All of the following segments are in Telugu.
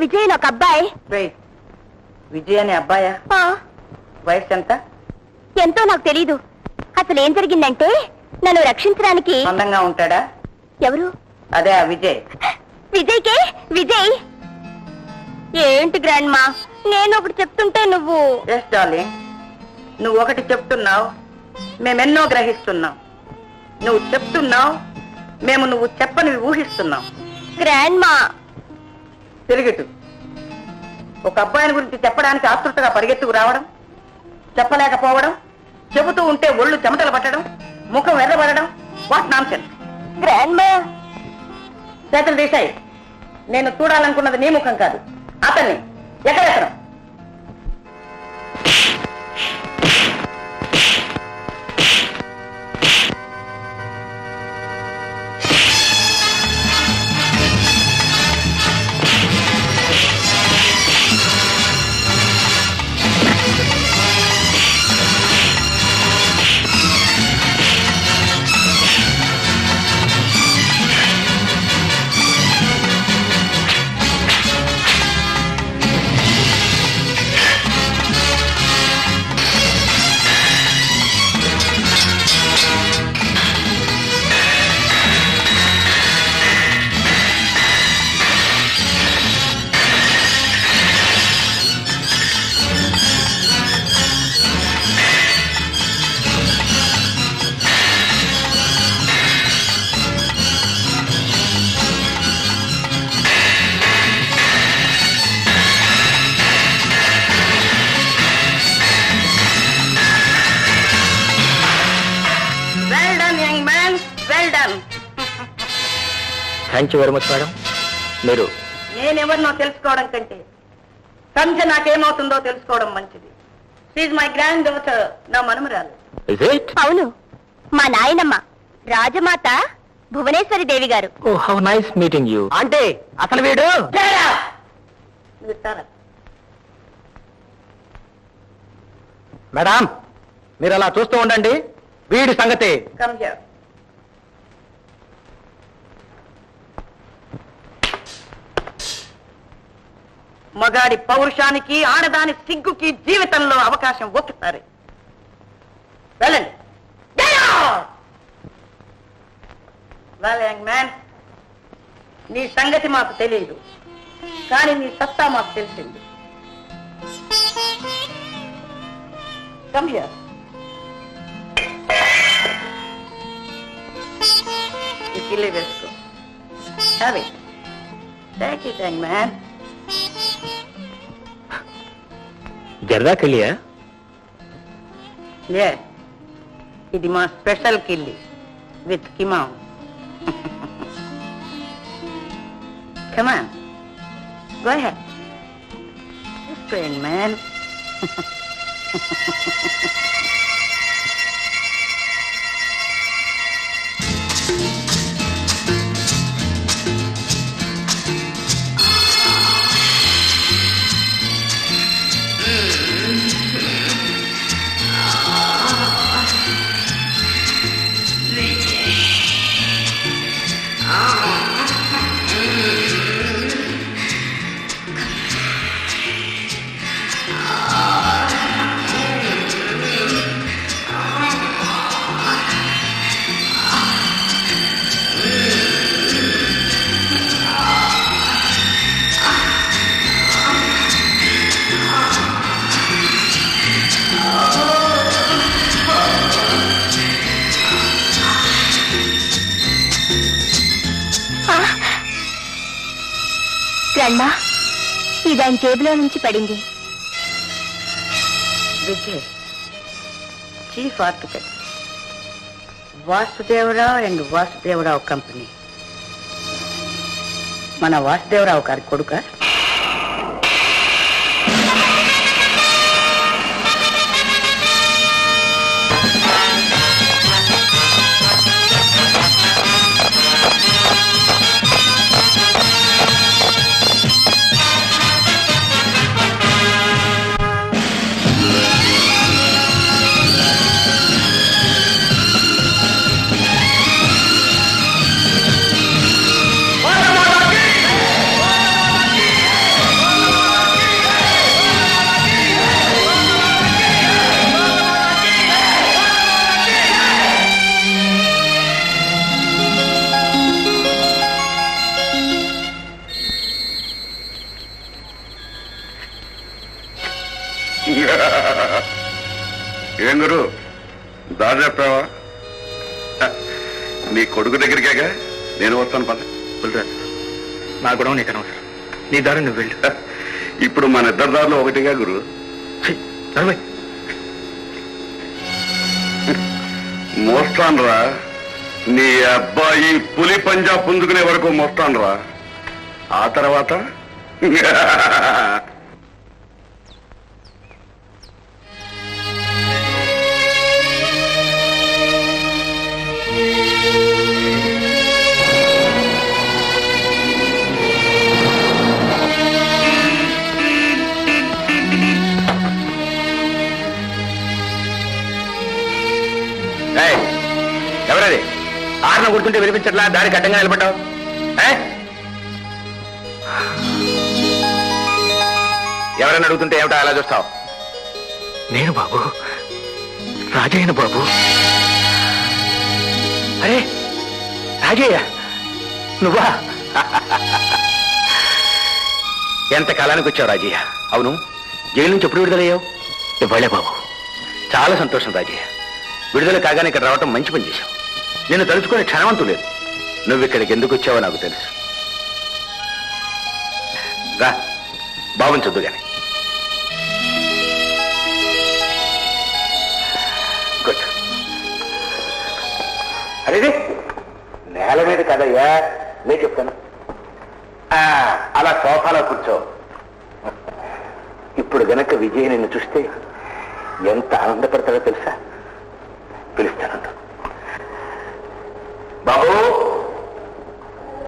విజయ్ అని ఒక అబ్బాయి. విజయ్ అనే అబ్బాయా? ఆ, వయసు ఎంత ఎంతో నాకు తెలీదు. అసలు ఏం జరిగిందంటే నన్ను రక్షించడానికి అందంగా ఉంటాడా? ఎవరు? అదే విజయ్. విజయ్కే? విజయ్? ఏంటి గ్రాండ్ మా నేను ఒకటి చెప్తుంటే నువ్వు డార్లింగ్ నువ్వు ఒకటి చెప్తున్నావు. మేమెన్నో గ్రహిస్తున్నాం. నువ్వు చెప్తున్నావు. మేము నువ్వు చెప్పని ఊహిస్తున్నాం. గ్రాండ్ మా తిరిగిటు ఒక అబ్బాయిని గురించి చెప్పడానికి ఆతృతగా పరిగెత్తుకు రావడం చెప్పలేకపోవడం చెబుతూ ఉంటే ఒళ్ళు చెమటలు పట్టడం ముఖం ఎర్రబడడం వాట్ నాన్ సెన్స్ గ్రాండ్ మా చేతులు తీశాయి నేను చూడాలనుకున్నది నీ ముఖం కాదు అతన్ని. ఎక్కడెక్కడ? Thank you very much madam. మీరు నేనెవరినో తెలుసుకోవడం కంటే సంధ్య నాకేమవుతుందో తెలుసుకోవడం మంచిది. షీజ్ మై గ్రాండ్ డాటర్ నా మనుమరాలు. అవును. మా నాయనమ్మ Rajmata Bhuvaneshwari Devi garu. Oh how nice meeting you అంటే అసలు వీడు? మేడం మీరు అలా చూస్తూ ఉండండి. వీడి సంగతి. కమ్ హియర్ మగాడి పౌరుషానికి ఆడదాని సిగ్గుకి జీవితంలో అవకాశం ఒక్కసారి. వెళ్ళండి. వెల్ యంగ్ మ్యాన్ నీ సంగతి మాకు తెలియదు. కానీ నీ సత్తా మాకు తెలిసింది. కమ్ హియర్ ఈ కిల్లి వేసుకో. Have it thank it man జర్దాకెళ్ళియా ఏ ఇది మా స్పెషల్ కిల్లి with keema come on go head man grand ఇది ఆయన జేబులో నుంచి పడింది. Vijay chief architect Vasudevarao and Vasudevarao company. మన వాసుదేవరావు గారి కొడుక ఏం గురు? దారి చెప్పావా నీ కొడుకు దగ్గరికేగా? నేను వస్తాను పద. బుల్రాజ్ నా గొడవ నీకు అనవసరం. నీ దారి నువ్వు వెళ్ళు. ఇప్పుడు మన ఇద్దరు దారిలో ఒకటిగా గురు. ఛీ, నడవయ్. మోస్తాన్రా. నీ అబ్బాయి పులి పంజా పుంజుకునే వరకు మోస్తాన్రా. ఆ తర్వాత? గుర్తుంటే వినిపించట్లా? దారికి అడ్డంగా నిలబడ్డావు? ఎవరైనా అడుగుతుంటే ఏమిటా అలా చూస్తావు? నేను బాబు. రాజయ్యను బాబు. అరే రాజయ్య నువ్వా? ఎంత కాలానికి వచ్చావు రాజయ్య? అవును? జైలు నుంచి ఎప్పుడు విడుదలయ్యావు? ఇవ్వలే బాబు. చాలా సంతోషం రాజయ్య. విడుదల కాగానే ఇక్కడ రావటం మంచి పని చేశావు. నిన్ను తలుచుకునే క్షణవంతు లేదు. నువ్వు ఇక్కడికి ఎందుకు వచ్చావో నాకు తెలుసు. రా బాబుని చదువు గాని. గుడ్. అరేది నేల మీద కదయ్యా నేను చెప్తాను. ఆ, అలా సోఫాలో కూర్చో. ఇప్పుడు గనక విజయ్ నిన్ను చూస్తే ఎంత ఆనందపడతాడో తెలుసా? పిలుస్తానంటూ బాబు.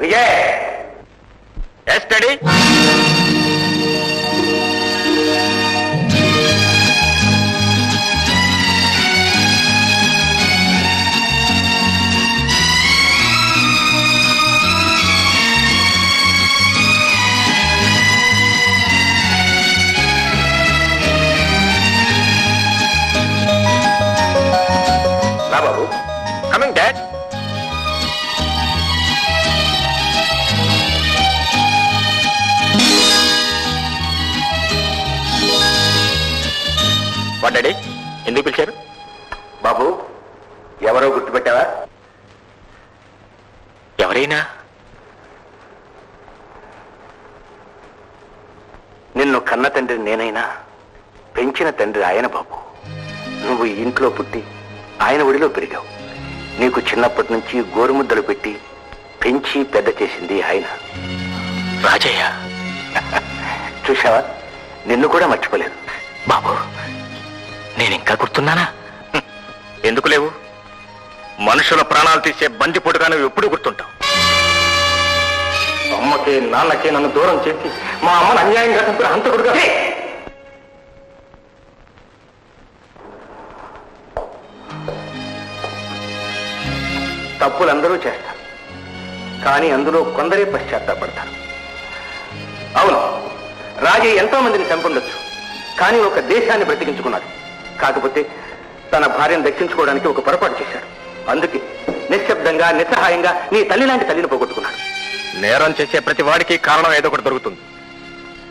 విజయ్. ఎస్ డాడీ రా బాబు. Coming dad daddy? ఎందుకు పిలిచారు? బాబు ఎవరో గుర్తుపెట్టావా? ఎవరైనా? నిన్ను కన్న తండ్రి నేనైనా పెంచిన తండ్రి ఆయన బాబు. నువ్వు ఇంట్లో పుట్టి ఆయన ఒడిలో పెరిగావు. నీకు చిన్నప్పటి నుంచి గోరుముద్దలు పెట్టి పెంచి పెద్ద చేసింది ఆయన. రాజయ్య. చూసావా నిన్ను కూడా మర్చిపోలేదు. ఇంకా గుర్తున్నానా? ఎందుకు లేవు? మనుషుల ప్రాణాలు తీసే బందిపోటుగా నువ్వు ఎప్పుడు గుర్తుంటావు. అమ్మకి నాన్నకి నన్ను దూరం చేసి మా అమ్మను అన్యాయంగా చంపిన హంతకుడుగా తప్పులు అందరూ చేస్తారు. కానీ అందులో కొందరే పశ్చాత్తాపడతారు. అవును రాజయ్య ఎంతో మందిని చంపుండొచ్చు కానీ ఒక దేశాన్ని బ్రతికించుకున్నాడు కాకపోతే తన భార్యను దక్కించుకోవడానికి ఒక పొరపాటు చేశాడు. అందుకే నిశ్శబ్దంగా నిస్సహాయంగా నీ తల్లి లాంటి తల్లిని పోగొట్టుకున్నాడు. నేరం చేసే ప్రతి వాడికి కారణం ఏదో ఒకటి దొరుకుతుంది.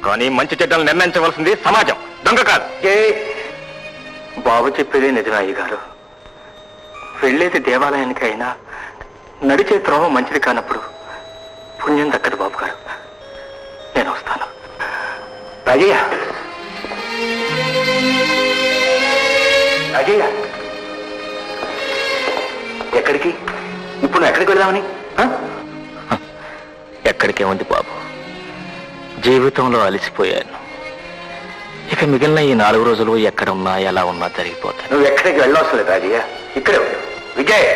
కానీ మంచి చెడ్డలు నిర్ణయించవలసింది సమాజం దొంగ కాదు. బాబు చెప్పేదే నిజమే గారు వెళ్ళేది దేవాలయానికి అయినా నడిచే త్రోవ మంచిది కానప్పుడు పుణ్యం దక్కదు బాబు గారు నేను వస్తాను. రాజయ్య! రాజయ్య. ఎక్కడికి? ఇప్పుడు ఎక్కడికి వెళ్దామని? ఎక్కడికే ఉంది బాబు? జీవితంలో అలసిపోయాను. ఇక మిగిలిన ఈ నాలుగు రోజులు ఎక్కడ ఉన్నా ఎలా ఉన్నా జరిగిపోతాయి. నువ్వు ఎక్కడికి వెళ్ళవలసిన లేదు రాజయ్య. ఇక్కడే విజయ్!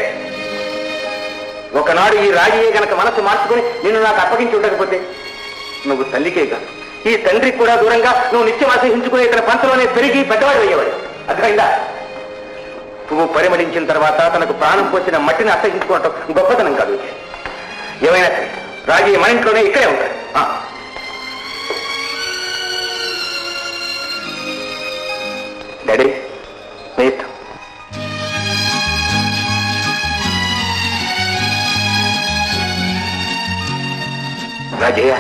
ఒకనాడు ఈ రాజయ్య గనక మనసు మార్చుకుని నిన్ను నాకు అప్పగించి ఉండకపోతే నువ్వు తల్లికే కాదు. ఈ తండ్రికి కూడా దూరంగా నువ్వు నిత్యం అసహించుకుని ఇక్కడ పంచలోనే పెరిగి పెద్దవాడు అయ్యేవాడు అర్థమైందా? పువ్వు పరిమళించిన తర్వాత తనకు ప్రాణం పోసిన మట్టిని అసహించుకోవటం గొప్పతనం కాదు ఏమైనా సరే రాజీ మన ఇంట్లోనే ఇక్కడే ఉంటాడు. ఆ. Daddy wait Rajaiah.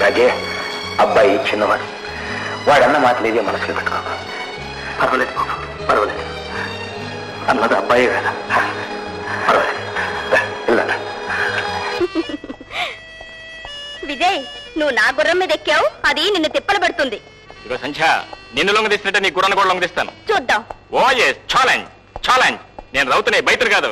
రాజయ్య అబ్బాయి చిన్నవాడు. వాడన్న మాటలేదే మనసులో పెట్టుకో పర్వాలేదు బాబు పర్వాలేదు. అన్నది అబ్బాయే కదా. పర్వాలేదు. విజయ్ నువ్వు నా గుర్రం మీద ఎక్కావు అది నిన్ను తిప్పలు పెడుతుంది. ఇగో సంధ్య నిన్ను లొంగ తీసినట్టే నీ గుర్రాన్ని కూడా లొంగ తీస్తాను చూద్దాం. ఓ ఎస్ ఛాలెంజ్ ఛాలెంజ్ నేను రౌతునే బయటరు కాదు.